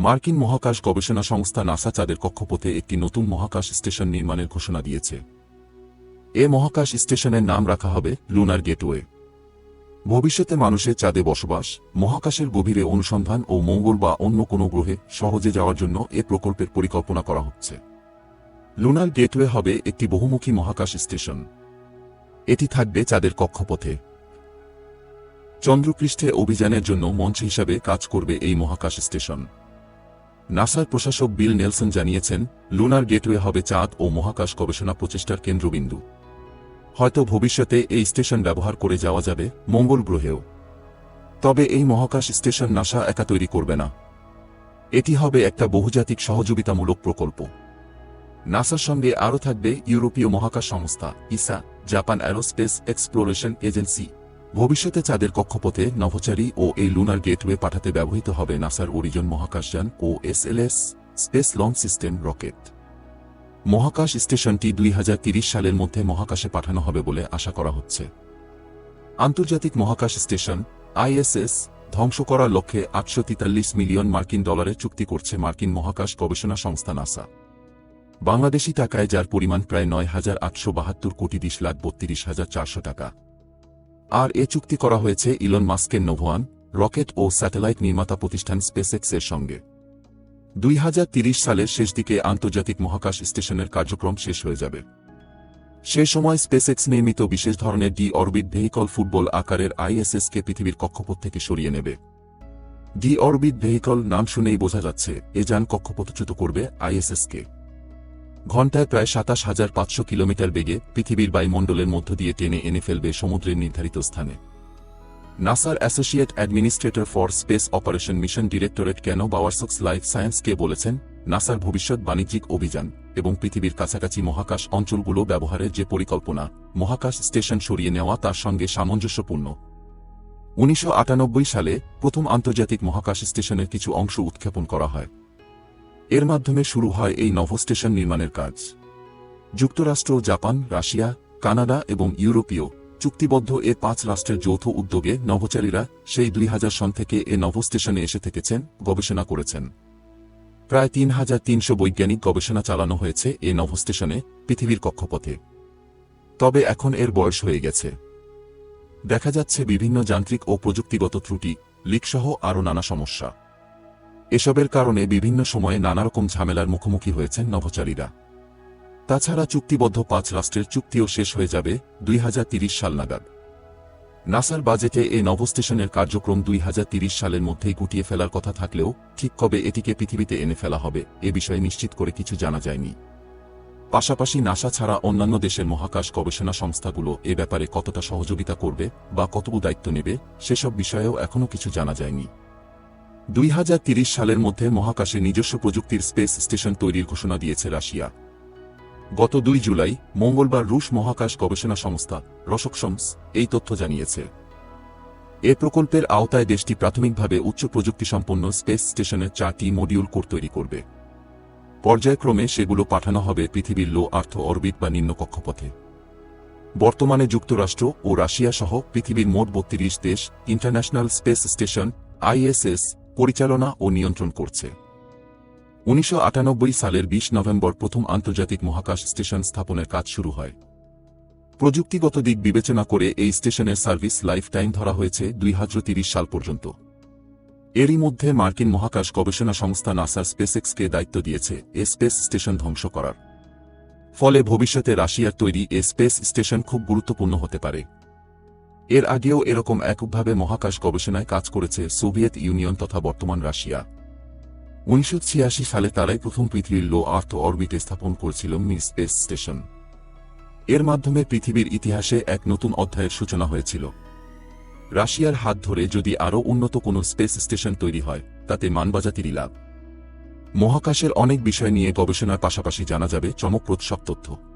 মার্কিন মহাকাশ গবেষণা সংস্থা নাসা চাঁদের কক্ষপথে একটি নতুন মহাকাশ স্টেশন নির্মাণের ঘোষণা দিয়েছে। এ মহাকাশ স্টেশনের নাম রাখা হবে লুনার গেটওয়ে। ভবিষ্যতে মানুষের চাঁদে বসবাস, মহাকাশের গভীরে অনুসন্ধান ও মঙ্গল বা অন্য কোনো গ্রহে সহজে যাওয়ার জন্য এ প্রকল্পের পরিকল্পনা করা হচ্ছে। লুনার গেটওয়ে হবে একটি বহুমুখী মহাকাশ স্টেশন। এটি থাকবে চাঁদের কক্ষপথে। চন্দ্রপৃষ্ঠে অভিযানের জন্য মঞ্চ হিসাবে কাজ করবে এই মহাকাশ স্টেশন। নাসার প্রশাসক বিল নেলসন জানিয়েছেন, লুনার গেটওয়ে হবে চাঁদ ও মহাকাশ গবেষণা প্রচেষ্টার কেন্দ্রবিন্দু। হয়তো ভবিষ্যতে এই স্টেশন ব্যবহার করে যাওয়া যাবে মঙ্গল গ্রহেও। তবে এই মহাকাশ স্টেশন নাসা একা তৈরি করবে না। এটি হবে একটা বহুজাতিক সহযোগিতামূলক প্রকল্প। নাসার সঙ্গে আরও থাকবে ইউরোপীয় মহাকাশ সংস্থা, ESA, Japan aerospace exploration agency ভবিষ্যতে চাঁদের কক্ষপথে নভোচারী ও এই লুনার গেটওয়ে পাঠাতে ব্যবহৃত হবে নাসার ওরিজন মহাকাশযান ও SLS space launch system rocket মহাকাশ স্টেশনটি দুই সালের মধ্যে মহাকাশে পাঠানো হবে বলে আশা করা হচ্ছে। আন্তর্জাতিক মহাকাশ স্টেশন আইএসএস ধ্বংস করার লক্ষ্যে আটশো তেতাল্লিশ মিলিয়ন মার্কিন ডলারের চুক্তি করছে মার্কিন মহাকাশ গবেষণা সংস্থা নাসা। বাংলাদেশি টাকায় যার পরিমাণ প্রায় নয় হাজার আটশো বাহাত্তর কোটি বিশ লাখ বত্রিশ হাজার চারশো টাকা। আর এ চুক্তি করা হয়েছে ইলন মাস্কের নোভোয়ান রকেট ও স্যাটেলাইট নির্মাতা প্রতিষ্ঠান স্পেসএক্স এর সঙ্গে। দুই হাজার তিরিশ সালের শেষ দিকে আন্তর্জাতিক মহাকাশ স্টেশনের কার্যক্রম শেষ হয়ে যাবে। সে সময় স্পেসএক্স নির্মিত বিশেষ ধরনের ডি অরবিট ভেহিকল ফুটবল আকারের আইএসএসকে পৃথিবীর কক্ষপথ থেকে সরিয়ে নেবে। ডি অরবিট ভেহিকল নাম শুনেই বোঝা যাচ্ছে, এ যান কক্ষপথচ্যুত করবে আইএসএসকে। ঘণ্টায় প্রায় সাতাশ হাজার পাঁচশো কিলোমিটার বেগে পৃথিবীর বায়ুমণ্ডলের মধ্য দিয়ে টেনে এনে ফেলবে সমুদ্রের নির্ধারিত স্থানে। নাসার associate administrator for space operation mission directorate Ken Bowersox life সায়েন্সকে বলেছেন, নাসার ভবিষ্যৎ বাণিজ্যিক অভিযান এবং পৃথিবীর কাছাকাছি মহাকাশ অঞ্চলগুলো ব্যবহারের যে পরিকল্পনা, মহাকাশ স্টেশন সরিয়ে নেওয়া তার সঙ্গে সামঞ্জস্যপূর্ণ। উনিশশো আটানব্বই সালে প্রথম আন্তর্জাতিক মহাকাশ স্টেশনের কিছু অংশ উৎক্ষেপণ করা হয়। এর মাধ্যমে শুরু হয় এই নভ স্টেশন নির্মাণের কাজ। যুক্তরাষ্ট্র, জাপান, রাশিয়া, কানাডা এবং ইউরোপীয় চুক্তিবদ্ধ এ পাঁচ রাষ্ট্রের যৌথ উদ্যোগে নভোচারীরা সেই দুই হাজার সন থেকে এ নভ স্টেশনে এসে থেকেছেন, গবেষণা করেছেন। প্রায় তিন হাজার তিনশো বৈজ্ঞানিক গবেষণা চালানো হয়েছে এ নভ স্টেশনে পৃথিবীর কক্ষপথে। তবে এখন এর বয়স হয়ে গেছে। দেখা যাচ্ছে বিভিন্ন যান্ত্রিক ও প্রযুক্তিগত ত্রুটি, লিকসহ আরও নানা সমস্যা। এসবের কারণে বিভিন্ন সময়ে নানারকম ঝামেলার মুখোমুখি হয়েছেন নভোচারীরা। তাছাড়া চুক্তিবদ্ধ পাঁচ রাষ্ট্রের চুক্তিও শেষ হয়ে যাবে দুই সাল নাগাদ। নাসার বাজেটে এই নভস্টেশনের কার্যক্রম দুই সালের মধ্যেই গুটিয়ে ফেলার কথা থাকলেও ঠিক কবে এটিকে পৃথিবীতে এনে ফেলা হবে, এ বিষয়ে নিশ্চিত করে কিছু জানা যায়নি। পাশাপাশি নাসা ছাড়া অন্যান্য দেশের মহাকাশ গবেষণা সংস্থাগুলো এ ব্যাপারে কতটা সহযোগিতা করবে বা কতটুকু দায়িত্ব নেবে, সেসব বিষয়েও এখনও কিছু জানা যায়নি। দুই সালের মধ্যে মহাকাশে নিজস্ব প্রযুক্তির স্পেস স্টেশন তৈরির ঘোষণা দিয়েছে রাশিয়া। গত দুই জুলাই, মঙ্গলবার রুশ মহাকাশ গবেষণা সংস্থা রসকসমস এই তথ্য জানিয়েছে। এ প্রকল্পের আওতায় দেশটি প্রাথমিকভাবে উচ্চ প্রযুক্তিসম্পন্ন স্পেস স্টেশনের চারটি মডিউল কোর তৈরি করবে। পর্যায়ক্রমে সেগুলো পাঠানো হবে পৃথিবীর লো আর্থ অরবিট বা নিম্ন কক্ষপথে। বর্তমানে যুক্তরাষ্ট্র ও রাশিয়া সহ পৃথিবীর মোট বত্রিশ দেশ, ইন্টারন্যাশনাল স্পেস স্টেশন, আইএসএস পরিচালনা ও নিয়ন্ত্রণ করছে। উনিশশো আটানব্বই সালের ২০ নভেম্বর প্রথম আন্তর্জাতিক মহাকাশ স্টেশন স্থাপনের কাজ শুরু হয়। প্রযুক্তিগত দিক বিবেচনা করে এই স্টেশনের সার্ভিস লাইফ টাইম ধরা হয়েছে দুই সাল পর্যন্ত। এরই মধ্যে মার্কিন মহাকাশ গবেষণা সংস্থা নাসার স্পেসএক্সকে দায়িত্ব দিয়েছে এ স্পেস স্টেশন ধ্বংস করার। ফলে ভবিষ্যতে রাশিয়ার তৈরি এ স্পেস স্টেশন খুব গুরুত্বপূর্ণ হতে পারে। এর আগেও এরকম এককভাবে মহাকাশ গবেষণায় কাজ করেছে সোভিয়েত ইউনিয়ন তথা বর্তমান রাশিয়া। উনিশশো ছিয়াশি সালে তারাই প্রথম পৃথিবীর লো আর্থ অরবিটে স্থাপন করেছিল মি স্পেস স্টেশন। এর মাধ্যমে পৃথিবীর ইতিহাসে এক নতুন অধ্যায়ের সূচনা হয়েছিল। রাশিয়ার হাত ধরে যদি আরও উন্নত কোনো স্পেস স্টেশন তৈরি হয়, তাতে মানবাজাতিরই লাভ। মহাকাশের অনেক বিষয় নিয়ে গবেষণার পাশাপাশি জানা যাবে চমকপ্রদ সব তথ্য।